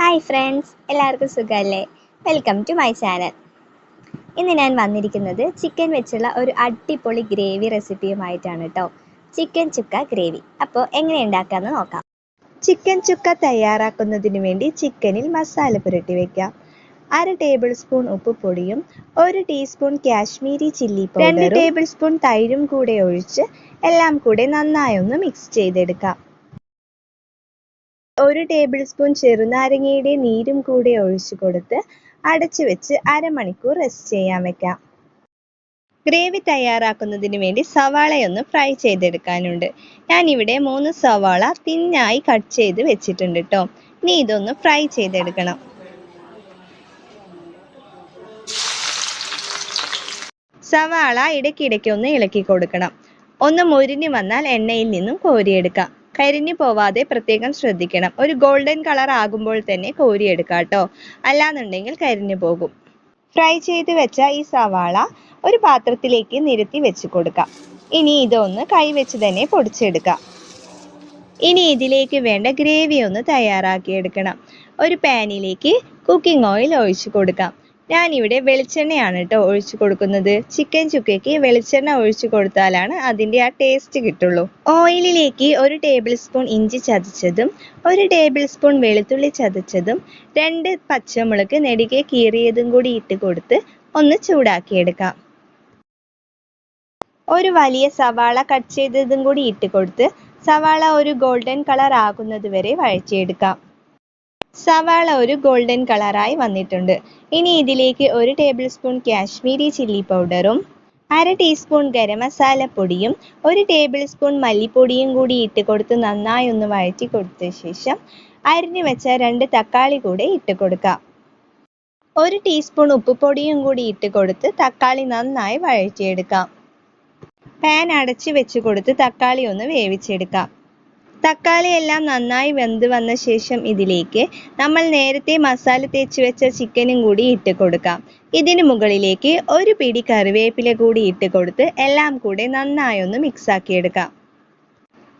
Hi friends എല്ലാവർക്കും സുഖമല്ലേ welcome to my channel ഇന്ന് ഞാൻ വന്നിരിക്കുന്നത് ചിക്കൻ വെച്ചുള്ള ഒരു അടിപൊളി ഗ്രേവി റെസിപ്പിയുമായിട്ടാണ് കേട്ടോ ചിക്കൻ ചുക്ക ഗ്രേവി അപ്പോൾ എങ്ങനെ ഉണ്ടാക്കാമെന്ന് നോക്കാം. ചിക്കൻ ചുക്ക തയ്യാറാക്കുന്നതിന് വേണ്ടി ചിക്കനിൽ മസാല പുരട്ടി വെക്കാം. അര ടേബിൾ സ്പൂൺ ഉപ്പ് പൊടിയും ഒരു ടീസ്പൂൺ കാശ്മീരി ചില്ലി പൗഡർ രണ്ട് ടേബിൾ സ്പൂൺ തൈരും കൂടെ ഒഴിച്ച് എല്ലാം കൂടെ നന്നായി ഒന്ന് മിക്സ് ചെയ്തെടുക്കാം. ഒരു ടേബിൾ സ്പൂൺ ചെറുനാരങ്ങയുടെ നീരും കൂടെ ഒഴിച്ചു കൊടുത്ത് അടച്ചു വെച്ച് അരമണിക്കൂർ റെസ്റ്റ് ചെയ്യാൻ വെക്കാം. ഗ്രേവി തയ്യാറാക്കുന്നതിന് വേണ്ടി സവാളയൊന്ന് ഫ്രൈ ചെയ്തെടുക്കാനുണ്ട്. ഞാൻ ഇവിടെ മൂന്ന് സവാള തിന്നായി കട്ട് ചെയ്ത് വെച്ചിട്ടുണ്ട് കേട്ടോ ഇനി ഇതൊന്ന് ഫ്രൈ ചെയ്തെടുക്കണം. സവാള ഇടയ്ക്കിടയ്ക്ക് ഒന്ന് ഇളക്കി കൊടുക്കണം. ഒന്ന് മുരിഞ്ഞു വന്നാൽ എണ്ണയിൽ നിന്നും കോരിയെടുക്കാം. കരിഞ്ഞു പോവാതെ പ്രത്യേകം ശ്രദ്ധിക്കണം. ഒരു ഗോൾഡൻ കളർ ആകുമ്പോൾ തന്നെ കോരിയെടുക്കാം കേട്ടോ. അല്ലാന്നുണ്ടെങ്കിൽ കരിഞ്ഞു പോകും. ഫ്രൈ ചെയ്ത് വെച്ച ഈ സവാള ഒരു പാത്രത്തിലേക്ക് നിരത്തി വെച്ച് കൊടുക്കാം. ഇനി ഇതൊന്ന് കൈവച്ച് തന്നെ പൊടിച്ചെടുക്കാം. ഇനി ഇതിലേക്ക് വേണ്ട ഗ്രേവി ഒന്ന് തയ്യാറാക്കിയെടുക്കണം. ഒരു പാനിലേക്ക് കുക്കിംഗ് ഓയിൽ ഒഴിച്ചു കൊടുക്കാം. ഞാനിവിടെ വെളിച്ചെണ്ണയാണ് കേട്ടോ ഒഴിച്ചു കൊടുക്കുന്നത്. ചിക്കൻ ചുക്കയ്ക്ക് വെളിച്ചെണ്ണ ഒഴിച്ചു കൊടുത്താലാണ് അതിന്റെ ആ ടേസ്റ്റ് കിട്ടുള്ളൂ. ഓയിലിലേക്ക് ഒരു ടേബിൾ സ്പൂൺ ഇഞ്ചി ചതച്ചതും ഒരു ടേബിൾ സ്പൂൺ വെളുത്തുള്ളി ചതച്ചതും രണ്ട് പച്ചമുളക് നെടുകെ കീറിയതും കൂടി ഇട്ട് കൊടുത്ത് ഒന്ന് ചൂടാക്കിയെടുക്കാം. ഒരു വലിയ സവാള കട്ട് ചെയ്തതും കൂടി ഇട്ട് കൊടുത്ത് സവാള ഒരു ഗോൾഡൻ കളർ ആകുന്നത് വരെ വഴറ്റിയെടുക്കാം. സവാള ഒരു ഗോൾഡൻ കളറായി വന്നിട്ടുണ്ട്. ഇനി ഇതിലേക്ക് ഒരു ടേബിൾ സ്പൂൺ കാശ്മീരി ചില്ലി പൗഡറും അര ടീസ്പൂൺ ഗരം മസാല പൊടിയും ഒരു ടേബിൾ സ്പൂൺ മല്ലിപ്പൊടിയും കൂടി ഇട്ട് കൊടുത്ത് നന്നായി ഒന്ന് വഴറ്റി കൊടുത്ത ശേഷം അരിഞ്ഞു വെച്ച രണ്ട് തക്കാളി കൂടെ ഇട്ട് കൊടുക്കാം. ഒരു ടീസ്പൂൺ ഉപ്പുപൊടിയും കൂടി ഇട്ട് കൊടുത്ത് തക്കാളി നന്നായി വഴറ്റിയെടുക്കാം. പാൻ അടച്ചു വെച്ച് കൊടുത്ത് തക്കാളി ഒന്ന് വേവിച്ചെടുക്കാം. തക്കാളി എല്ലാം നന്നായി വെന്ത് വന്ന ശേഷം ഇതിലേക്ക് നമ്മൾ നേരത്തെ മസാല തേച്ച് വെച്ച ചിക്കനും കൂടി ഇട്ട് കൊടുക്കാം. ഇതിന് മുകളിലേക്ക് ഒരു പിടി കറിവേപ്പില കൂടി ഇട്ട് കൊടുത്ത് എല്ലാം കൂടെ നന്നായി ഒന്ന് മിക്സ് ആക്കിയെടുക്കാം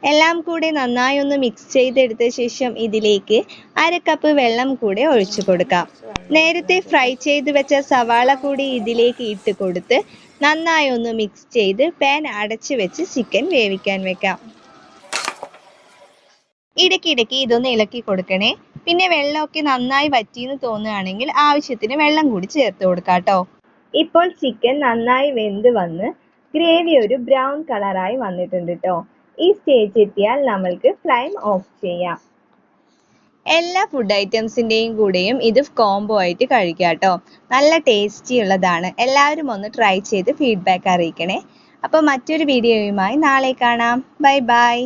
എല്ലാം കൂടെ നന്നായി ഒന്ന് മിക്സ് ചെയ്തെടുത്ത ശേഷം ഇതിലേക്ക് അര കപ്പ് വെള്ളം കൂടെ ഒഴിച്ചു കൊടുക്കാം. നേരത്തെ ഫ്രൈ ചെയ്ത് വെച്ച സവാള കൂടി ഇതിലേക്ക് ഇട്ട് കൊടുത്ത് നന്നായി ഒന്ന് മിക്സ് ചെയ്ത് പാൻ അടച്ചു വെച്ച് ചിക്കൻ വേവിക്കാൻ വെക്കാം. ഇടയ്ക്കിടയ്ക്ക് ഇതൊന്ന് ഇളക്കി കൊടുക്കണേ. പിന്നെ വെള്ളമൊക്കെ നന്നായി വറ്റിയെന്ന് തോന്നുകയാണെങ്കിൽ ആവശ്യത്തിന് വെള്ളം കൂടി ചേർത്ത് കൊടുക്കാം കേട്ടോ. ഇപ്പോൾ ചിക്കൻ നന്നായി വെന്ത് വന്ന് ഗ്രേവി ഒരു ബ്രൗൺ കളറായി വന്നിട്ടുണ്ട് കേട്ടോ. ഈ സ്റ്റേജ് എത്തിയാൽ നമ്മൾക്ക് ഫ്ലെയിം ഓഫ് ചെയ്യാം. എല്ലാ ഫുഡ് ഐറ്റംസിന്റെയും കൂടെയും ഇത് കോംബോ ആയിട്ട് കഴിക്കാം കേട്ടോ. നല്ല ടേസ്റ്റി ഉള്ളതാണ്. എല്ലാവരും ഒന്ന് ട്രൈ ചെയ്ത് ഫീഡ്ബാക്ക് അറിയിക്കണേ. അപ്പോൾ മറ്റൊരു വീഡിയോയുമായി നാളെ കാണാം. Bye bye